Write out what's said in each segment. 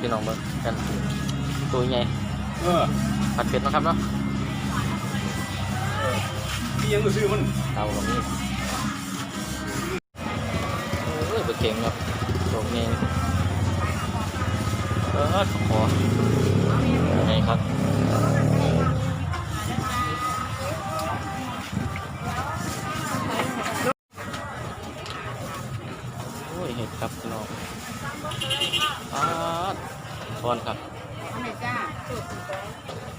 พี่น้องเบิ่งกันตัวใหญ่เออผัดเผ็ดเนาะครับเนาะพี่ยังก็ซื้อมันเตากับนี่เอ้ยเบะเก่งเนาะตัวนี้เออขอไงครับ ช้อนครับไหนจ้าปลา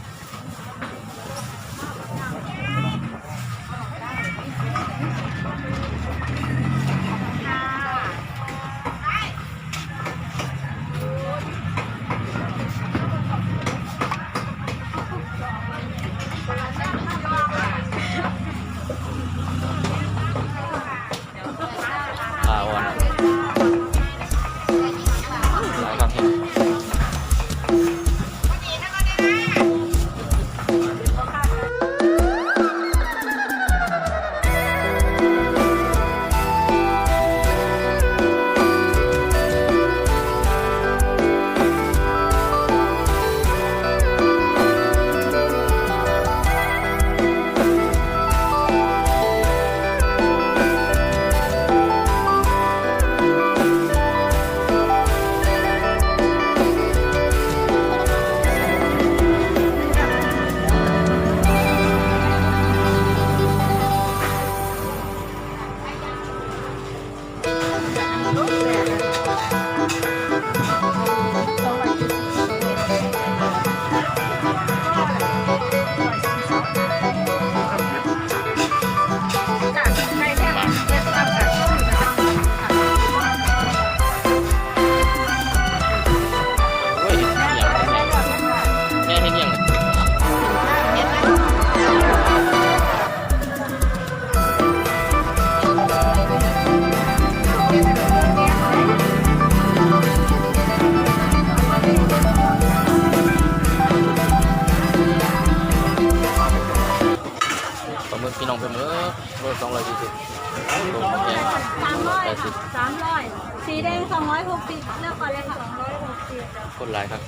สามร้อยสีแดงสองร้อยหกสิบเลือกก่อนเลยค่ะสองร้อยหกสิบคนหลายครับ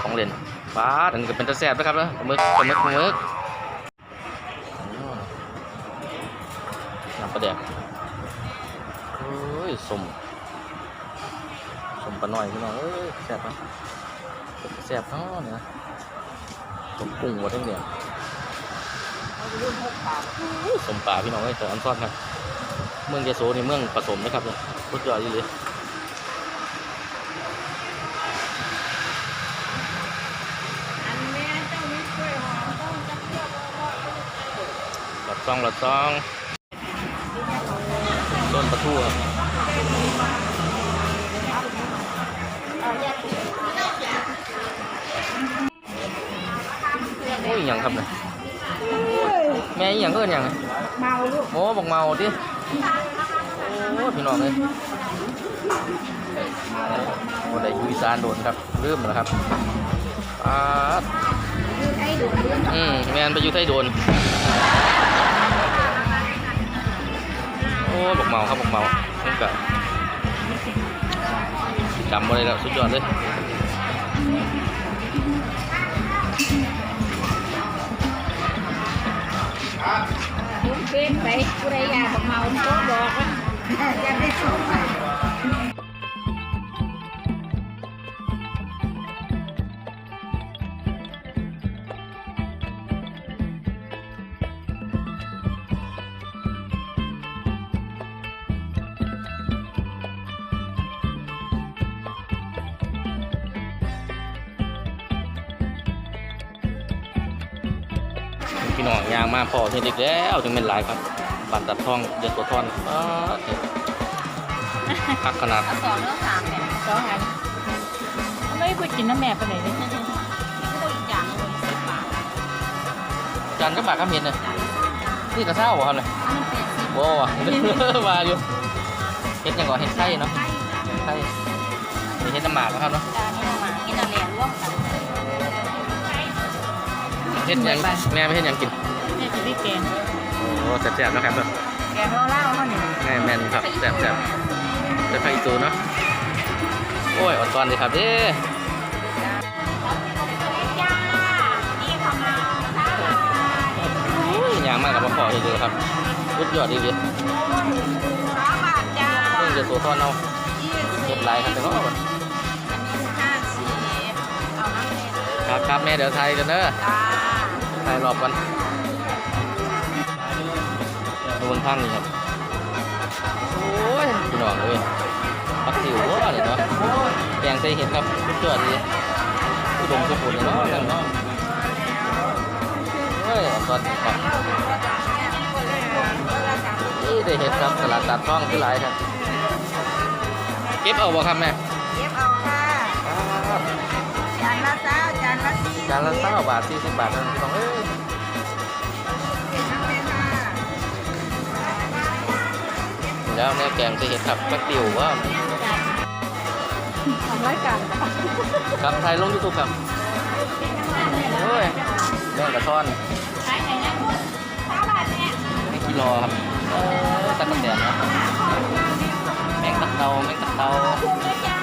ของเล่นฟ้าอันนี้ก็เป็นตะแสบนะครับนะปลาหมึกมึกมึกน้ำปลาแดกเอ้ยสมสมปลาหน่อยพี่น้องเอ้ยแสบนะแสบเนาะเนี่ยสมกุ้งหมดทั้งเนี่ยสมป่าพี่น้องเอ้ยแต่อันซ่อนครับเมืองยโสนี่เมืองผสมนะครับเนี่ยพุทธยอดอีเลย อันแม่เจ้านี่กล้วยหอมต้องจะเที่ยว หลอดซองหลอดซองต้นปลาทูครับโอ้ยอหย่างครับเนี่ยแม่อหย่างก็อหย่างเนี่ยเมาลูกโอ้บอกเมาดิโอ้พี่น้องเลยโอ้ได้อยูอีสานโดนครับลืมแล้วครับอ่ายืดให้ดูยืดอืมแมนไปอยู่ไทยโดน อ้บอกเมาครับบอกเมานี่ก็จำมาเลยแล้วสุดยอดเลยลุงเป็นไปผู้ใดอยากเมาโต๊ะบอกว่าจะได้ชม น้องยางมาพอเห็นอีกแล้วจึงเป็นหลายครับบันตัดทองเดือดตัวทอนอ้าเห็ดคักขนาดเอาสองเลือกสามเนี่ยสองอันไม่ไปกินน้ำแม่ไปไหนเลยนี่ก็อีกอย่างหนึ่งสิบบาทจานก็บาทครับเห็นเลยนี่กระเซ้าเหรอครับเลยอันนี้เป็นสิบโว้ว่ะมาอยู่เห็ดยังก่อนเห็ดไข่เนาะไข่ไข่มีเห็ดน้ำหมากนะครับเนาะ เห็ดยังแม่ไม่เห็ดยังกินแม่จะได้แกงโอ้แซ่บๆนะครับเนาะแกงเล่าๆเขาเนี่ยแม่แม่นครับแซ่บแซ่บจะไปอีกตัวเนาะโอ้ยอ่อนตอนดีครับเด้จ้านี่ของเราสาหร่ายอุ้ยยางมากกับพ่อเห็ดเลยครับรุดยอดดีเลยสามบาทจ้าเรื่องเดือดตัวทอนเอายี่สิบเห็ดลายครับแต่ก็อันนี้ห้าสิบเอาน้ำเนยครับครับแม่เดี๋ยวไทยกันเด้อ จ้าไทยรอบกันดูบนข้างนี้ครับ โอ้ยพี่น้องเลยปักสิวว่าเลยเนาะแกงใส่เห็ดครับรุดยอดดีอุดมสมบูรณ์เลยเนาะนั่นเนาะเฮ้ยอ่อนตอนครับนี่ได้เห็ดครับตลาดตัดท้องที่หลายครับ เก็บเอาบ่ครับแม่เย็บเอาค่ะจานละเจ้า จานละสี่จานละเก้าบาทสี่สิบบาทเท่านั้นพี่น้องเอ้ยเป็นน้ำเป็นค่ะแล้วเนี่ยแกงจะเห็ดครับปักติวว่าทำรายการนะคะครับไทยลงยูทูบครับโอ้ยแม่งกระท่อนขายไหนนะคุณสามบาทเนี่ยไม่กิโลครับเออตะกะแตนนะแมงตะเตาแมงตะเตาคุ้มเลยจ้า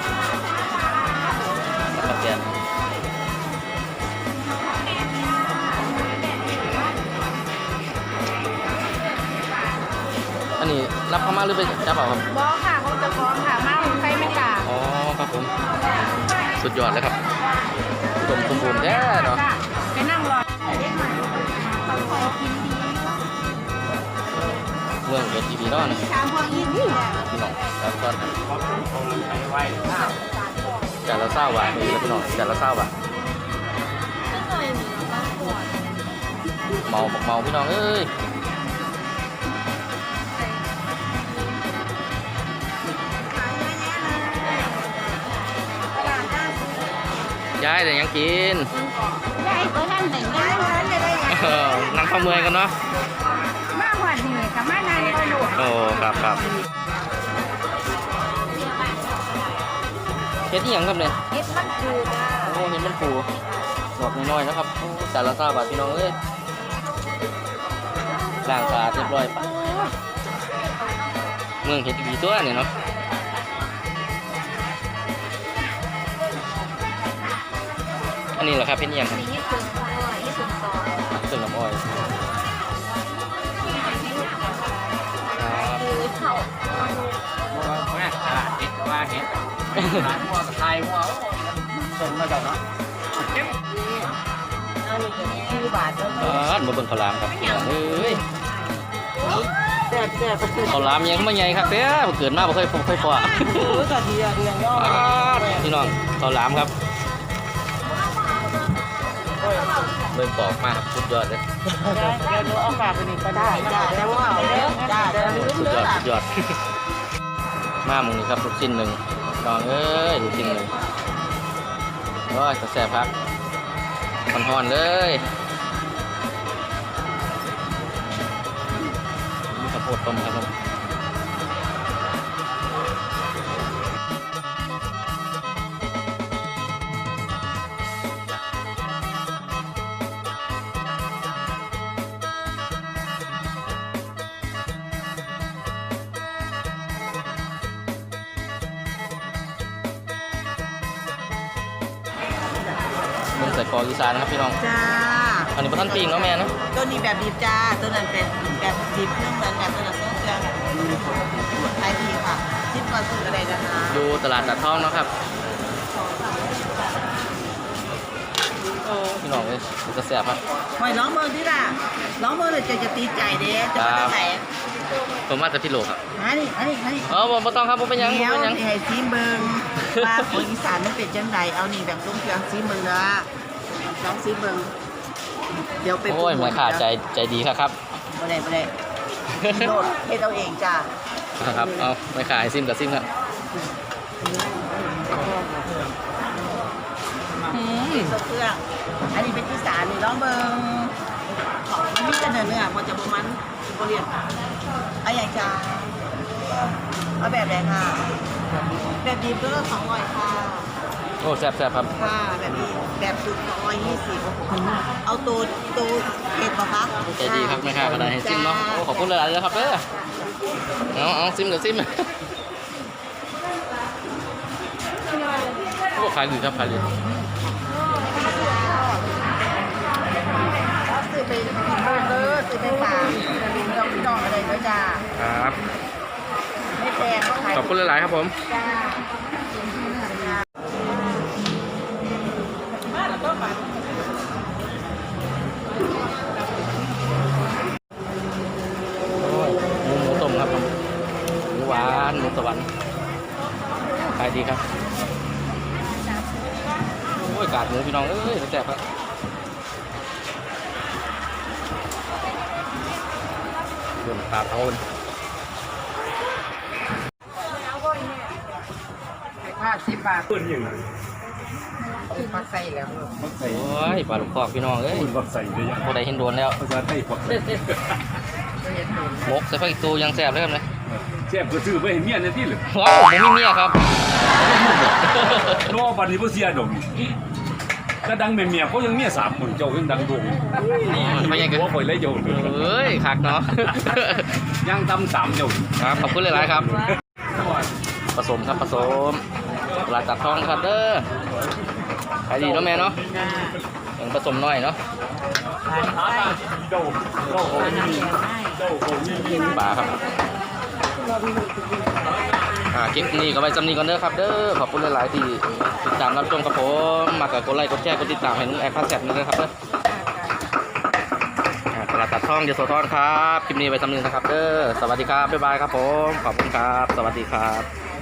ตะกะแตน รับเข้ามาหรือไปจับเอาครับบอค่ะเขาจะฟ้องค่ะมาใครไม่กล้าอ๋อครับผม สุดยอดเลยครับอุดมสมบูรณ์แท้เนาะไปนั่งรอเขาขอกินดีเมืองเอ็ดดีเนาะนะถามพวกนี้นี่พี่น้องแล้วก็จานละเศร้าบาทนี่แหละพี่น้องจานละเศร้าบาทก็เคยมีบางขวดเมาบอกเมาพี่น้องเอ้ย ยายแต่ยังกินยายก็ท่านหนึ่งยายก็ท่านจะได้ไงเออนั่งข้าวเมื่อยกันเนาะมาหวัดเหนื่อยกับมานานก็หลุดโอ้ครับครับเฮ็ดอีหยังครับเนี่ยเฮ็ดมันคือจ้าโอ้เห็นมันปูดอกน้อยๆนะครับโอ้จานละเศร้าบาทพี่น้องเอ้ยล้างสะอาดเรียบร้อยปะเมืองเฮ็ดดีตัวเนี่ยเนาะ อันนี้เหรอครับเป็นอีหยังครับมีญี่ปุ่นก็ญี่ปุ่นซอยเครื่องน้ำอ้อยครับคือเขาแม่ตลาดเห็ดว่าเห็ดร้านหัวไทยหัวส่งมาจากเนาะเอาหนึ่งคือบาทแล้วเออมาเบิ่งข้าวหลามครับพี่น้องเอ้ยแซ่บแซ่บข้าวหลามยังไม่ใหญ่ครับเด้อบ่เกิดมาบ่เคยพบเคยพอโอ้ยกะทิอะเรียงย่ออ่าพี่น้องข้าวหลามครับ เบิ่งปอกมากครับสุดยอดเลยเดี๋ยวเดี๋ยวหนูเอาฝากไปนี่ก็ได้จ้าเดี๋ยวเอาเด้อจ้าเดี๋ยวลืมสุดเด้ยออดสุดยอด มาหมึงนี่ครับลูกชิ้นหนึ่งน้องเอ้ยลูกชิ้นหนึ่งโอ้ยจะแซ่บครับมันฮ้อนๆเลยมีข้าวโพดต้มครับผม อกอีสานนะครับพี่น้อง จ้า อันนี้พระท่านปีงเนาะแม่เนาะตัวนี้แบบดิบจ้า ตัวนั้นเป็นแบบดิบเครื่องเหมือนกันตัวนั้นต้องเครื่องขายดีค่ะชิ้นก่อนสุดอะไรนะคะอยู่ตลาดตัดทองเนาะครับโอ้พี่น้องเลยมันจะแซ่บครับหอยร้องเมืองที่ล่ะร้องเมืองเลยจะจะตีใจเด้จะมาครับใส่ผมมาจากพี่โลครับอันนี้อันนี้อันนี้เออผมไม่ต้องครับผมเป็นหยังผมเดี๋ยวเป็นหยังให้ซีเบิงว่าคนอีสานมันเป็นจังไดเอานี่แบบต้มเครื่องซีเบิงนะ ลองซีเบิงเดี๋ยวไปโอ้ยแม่ค้าใจใจดีครับครับไม่ได้ไม่ได้โดดให้เราเองจ้าครับเอาแม่ค้าให้ซิมกับซิมครับอืมทรงเครื่องอันนี้เป็นที่สามนี่ร้องเบิงของมันมีแต่เนื้อเนื้อมันจะประมันโบเรียนเอาอย่างจ้าเอาแบบไหนค่ะ แบบดีก็สองร้อยค่ะ โอ้แซ่บแซ่บครับค่ะแบบนี้แบบสุดสองร้อยยี่สิบเอาตัวตัวเอ็ดป่ะคะใจดีครับแม่ค้าก็ได้ให้ซิมเนาะโอ้ขอบคุณหลายๆเลยครับเด้อเอาเอาซิมกับซิมโอ้ขายดีครับขายดีซื้อไปกินเบอร์ซื้อไปฝากเราพี่น้องอะไรด้วยจ้าครับไม่แพงก็ขายขอบคุณหลายๆครับผมจ้าายดีครับโอ้ยกาดหมูพี่น้องเอ้ยแซ่บครับเรื่องปลาเผาห้าสิบบาทเพื่อนยังไงมาใส่แล้วมักใส่โอ้ยปลาลูกคอกพี่น้องเอ้ยคุณมักใส่ได้ยังพอได้เห็นโดนแล้วภาษาไทยปักใส่หมกใส่ผักอีตูยังแซ่บเลยครับนะแซ่บก็ซื้อไปเห็นเมียในที่หรือว้าวผมมีเมียครับนอบัดนี้บ่เสียดอกนี่ถ้าดังแม่เมียเขายังเมียสามคนเจ้ายังดังโด่งไม่ใช่หัวข่อยเลยเจ้าเอ้ยคักเนาะยังตำสามเจ้าครับขอบคุณหลายๆครับ ผสมครับผสมปลาตัดทองครับเด้อขายดีเนาะแม่เนาะยังผสมน้อยเนาะเจ้าเจ้าของนี่เจ้าของนี่ปลาครับ อ่าคลิปนี้ก็ไว้จำนี้ก่อนเด้อครับเด้อขอบคุณหลาย ๆ ที่ติดตามรับชมครับผมมากกับกดไลค์กดแชร์กดติดตามให้นุ่งแอร์พาแซบนี่ด้วยครับเด้ออ่าตลาดตัดทองเดียวโซทอนครับคลิปนี้ไว้จำนี้นะครับเด้อสวัสดีครับบ๊ายบายครับผมขอบคุณครับ สวัสดีครับ